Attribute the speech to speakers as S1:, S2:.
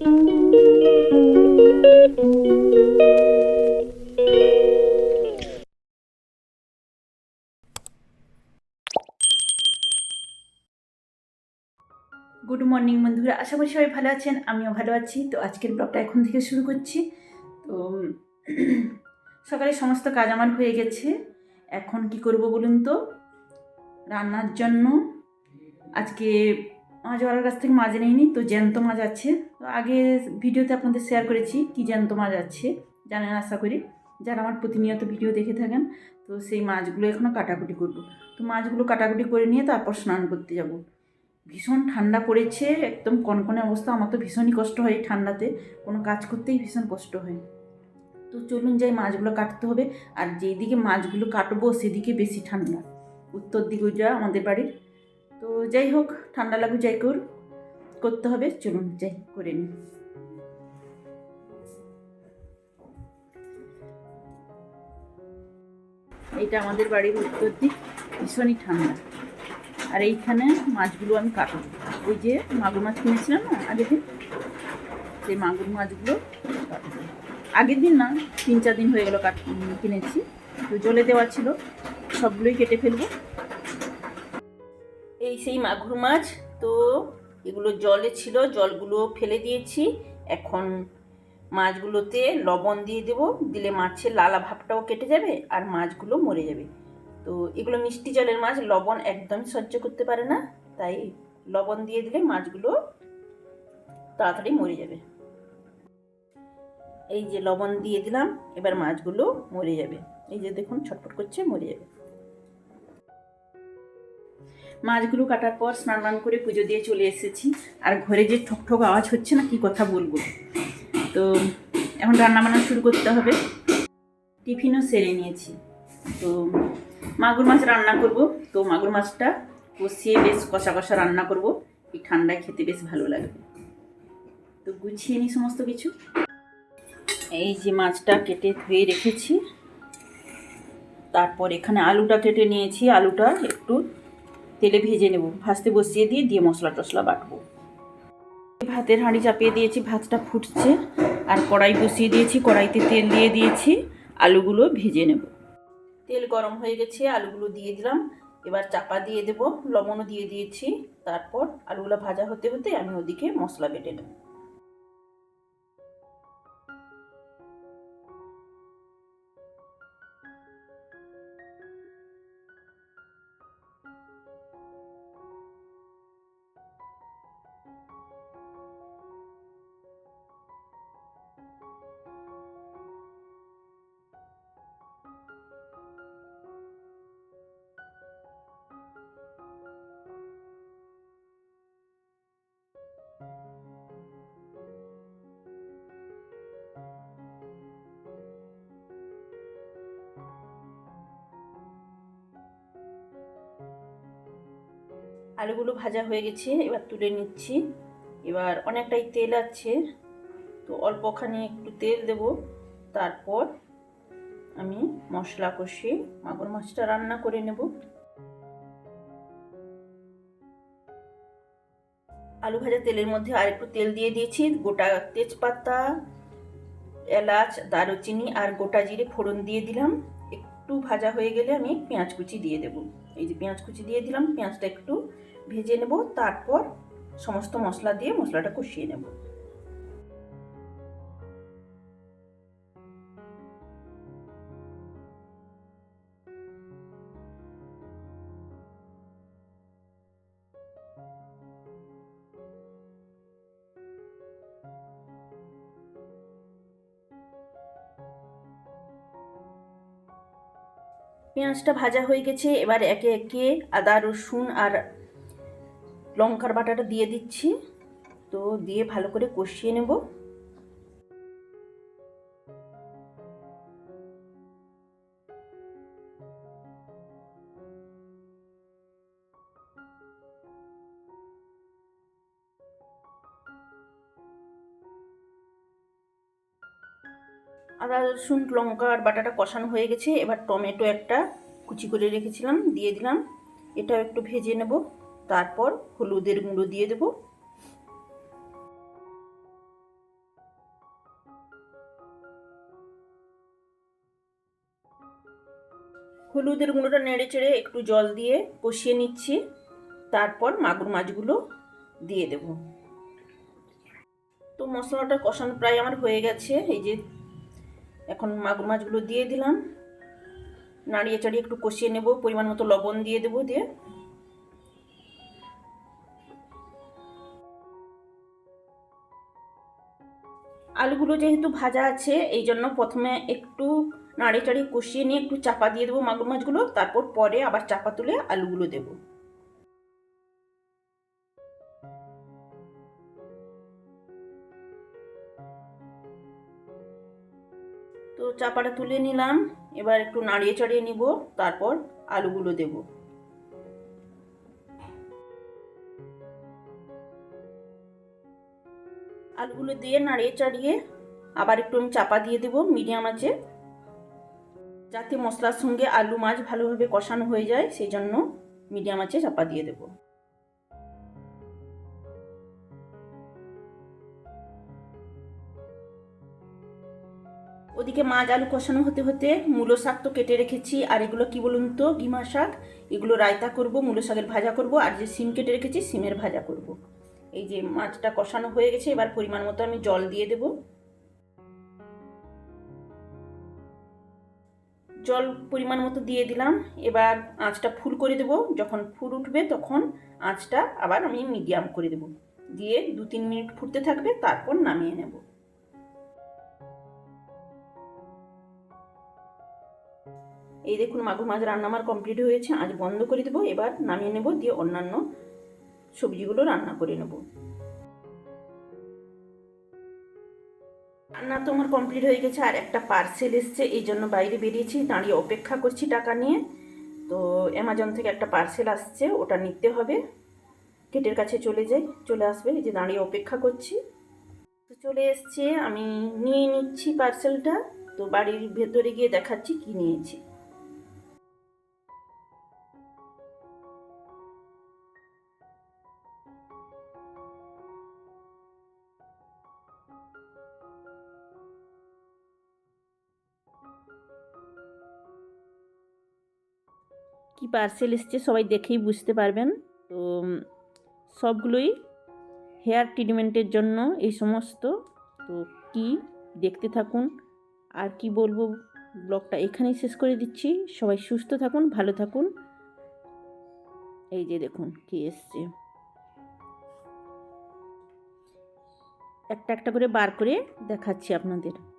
S1: Good morning বন্ধুরা, আশা করি সবাই ভালো আছেন, আমিও ভালো আছি। তো আজকের ব্লগটা এখন থেকে শুরু করছি। তো সকালে সমস্ত কাজ আমার হয়ে গেছে। এখন কি করব বলুন তো? রান্নার জন্য আজকে মাছওয়ালার কাছ থেকে মাছ নেয়নি তো জ্যান্ত মাছ আছে। তো আগে ভিডিওতে আপনাদের শেয়ার করেছি কি জ্যান্ত মাছ আছে, জানেন আশা করি। যারা আমার প্রতিনিয়ত ভিডিও দেখে থাকেন, তো সেই মাছগুলো এখনও কাটাকুটি করব। তো মাছগুলো কাটাকুটি করে নিয়ে তারপর স্নান করতে যাব। ভীষণ ঠান্ডা পড়েছে, একদম কনকনে অবস্থা। আমার তো ভীষণই কষ্ট হয় ঠান্ডাতে, কোনো কাজ করতেই ভীষণ কষ্ট হয়। তো চলুন যাই, মাছগুলো কাটতে হবে। আর যেদিকে মাছগুলো কাটবো, সেদিকে বেশি ঠান্ডা। উত্তর দিকে যা, আমাদের বাড়ির। তো যাই হোক, ঠান্ডা লাগু যাই কর করতে হবে, চলুন, যাই, করে নিই। এইটা আমাদের বাড়ির উত্তর দিক, ভীষণই ঠান্ডা। আর এইখানে মাছগুলো আমি কাটবো। ওই যে মাগুর মাছ কিনেছিলাম না আগের দিন? সেই মাগুর মাছগুলো কাটবো। আগের দিন না, তিন চার দিন হয়ে গেল কাট কিনেছি। তো জলে দেওয়া ছিল, সবগুলোই কেটে ফেলব। সেই মাগুর মাছ তো এগুলো জলে ছিল, জলগুলো ফেলে দিয়েছি। এখন মাছগুলোতে লবণ দিয়ে দেবো, দিলে মাছের লালা ভাবটাও কেটে যাবে আর মাছগুলো মরে যাবে। তো এগুলো মিষ্টি জলের মাছ, লবণ একদম সহ্য করতে পারে না, তাই লবণ দিয়ে দিলে মাছগুলো তাড়াতাড়ি মরে যাবে। এই যে লবণ দিয়ে দিলাম, এবার মাছগুলো মরে যাবে। এই যে দেখুন, ছটফট করছে, মরে যাবে। মাছগুলো কাটার পর স্নান টান করে পুজো দিয়ে চলে এসেছি। আর ঘরে যে ঠক ঠক আওয়াজ হচ্ছে না, কি কথা বলব? তো এখন রান্না বান্না শুরু করতে হবে। টিফিনও সেরে নিয়েছি। তো মাগুর মাছ রান্না করব। তো মাগুর মাছটা কষিয়ে বেশ কষা কষা রান্না করব। এই ঠান্ডায় খেতে বেশ ভালো লাগবে। তো গুছিয়ে নিই সমস্ত কিছু। এই যে মাছটা কেটে ধুয়ে রেখেছি। তারপর এখানে আলুটা কেটে নিয়েছি। আলুটা একটু তেলে ভেজে নেব। ভাজতে বসিয়ে দিয়ে দিয়ে মশলা টশলা বাটবো। ভাতের হাঁড়ি চাপিয়ে দিয়েছি, ভাতটা ফুটছে। আর কড়াই বসিয়ে দিয়েছি, কড়াইতে তেল দিয়ে দিয়েছি, আলুগুলো ভেজে নেব। তেল গরম হয়ে গেছে, আলুগুলো দিয়ে দিলাম। এবার চাপা দিয়ে দেব, লবণও দিয়ে দিয়েছি। তারপর আলুগুলো ভাজা হতে হতে আমি ওদিকে মশলা বেটে নেব। আলুগুলো ভাজা হয়ে গেছে, এবার তুলে নিচ্ছি। এবার অনেকটাই তেল আছে, তো অল্পখানি একটু তেল দেব। তারপর আমি মশলা কষিয়ে মাগুর মাছটা রান্না করে নেব। আলু ভাজা তেলের মধ্যে আর একটু তেল দিয়ে দিয়েছি, গোটা তেজপাতা, এলাচ, দারুচিনি আর গোটা জিরে ফোড়ন দিয়ে দিলাম। একটু ভাজা হয়ে গেলে আমি পেঁয়াজ কুচি দিয়ে দেব। এই যে পেঁয়াজ কুচি দিয়ে দিলাম, পেঁয়াজটা একটু ভেজে নেব, তারপর সমস্ত মশলা দিয়ে মশলাটা কষিয়ে নেব। পেঁয়াজটা ভাজা হয়ে গেছে, এবার একে একে আদা, রসুন আর লঙ্কার বাটাটা দিয়ে দিচ্ছি। তো দিয়ে ভালো করে কষিয়ে নেব। আদা, রসুন, লঙ্কা আর বাটাটা কষানো হয়ে গেছে। এবার টমেটো একটা কুচি করে রেখেছিলাম, দিয়ে দিলাম। এটাও একটু ভেজে নেব। তারপর হলুদের গুঁড়ো দিয়ে দেব। হলুদের গুঁড়োটা নেড়ে চেড়ে একটু জল দিয়ে কষিয়ে নিচ্ছি। তারপর মাগুর মাছগুলো দিয়ে দেব। তো মশলাটা কষানো প্রায় আমার হয়ে গেছে। এই যে এখন মাগুর মাছগুলো দিয়ে দিলাম। নাড়িয়ে চাড়িয়ে একটু কষিয়ে নেব। পরিমাণ মতো লবণ দিয়ে দেবো দিয়ে। আলুগুলো যেহেতু ভাজা আছে, এই জন্য প্রথমে একটু নাড়ে চাড়িয়ে কষিয়ে নিয়ে একটু চাপা দিয়ে দেবো মাগুর মাছগুলো। তারপর পরে আবার চাপা তুলে আলুগুলো দেবো। তো চাপাটা তুলে নিলাম। এবার একটু নাড়িয়ে চাড়িয়ে নিব, তারপর আলুগুলো দেব। আলুগুলো দিয়ে নাড়িয়ে চাড়িয়ে আবার একটু আমি চাপা দিয়ে দেব মিডিয়াম আছে, যাতে মশলার সঙ্গে আলু মাছ ভালোভাবে কষানো হয়ে যায়, সেই জন্য মিডিয়াম আছে চাপা দিয়ে দেবো। ওদিকে মাছ আলু কষানো হতে হতে মূলো শাক তো কেটে রেখেছি, আর এগুলো কি বলুন তো, গিমা শাক, এগুলো রায়তা করব, মূলো শাকের ভাজা করব, আর যে সিম কেটে রেখেছি, সিমের ভাজা করব। এই যে মাছটা কষানো হয়ে গেছে, এবার পরিমাণ মতো আমি জল দিয়ে দেব। জল পরিমাণ মতো দিয়ে দিলাম। এবার আঁচটা ফুল করে দেব। যখন ফুল উঠবে তখন আঁচটা আবার আমি মিডিয়াম করে দেব। দিয়ে দু তিন মিনিট ফুটতে থাকবে, তারপর নামিয়ে নেব। এই দেখুন, মাগুর মাছ রান্না আমার কমপ্লিট হয়েছে। আজ বন্ধ করে দেবো। এবার নামিয়ে নেব, দিয়ে অন্যান্য সবজিগুলো রান্না করে নেব। রান্না তো আমার কমপ্লিট হয়ে গেছে, আর একটা পার্সেল এসছে, এই জন্য বাইরে বেরিয়েছি, দাঁড়িয়ে অপেক্ষা করছি টাকা নিয়ে। তো অ্যামাজন থেকে একটা পার্সেল আসছে, ওটা নিতে হবে। গেটের কাছে চলে যাই, চলে আসবে যে দাঁড়িয়ে অপেক্ষা করছি। তো চলে এসছে, আমি নিয়ে নিচ্ছি পার্সেলটা তো বাড়ির ভেতরে গিয়ে দেখাচ্ছি কি নিয়েছি। কি পার্সেল এসছে সবাই দেখেই বুঝতে পারবেন। তো, সবগুলোই হেয়ার ট্রিটমেন্টের জন্য এই সমস্ত। তো কি দেখতে থাকুন, আর কি বলব, ব্লগটা এখানেই শেষ করে দিচ্ছি। সবাই সুস্থ থাকুন, ভালো থাকুন। এই যে দেখুন কি এসছে। একটা একটা করে বার করে দেখাচ্ছি আপনাদের।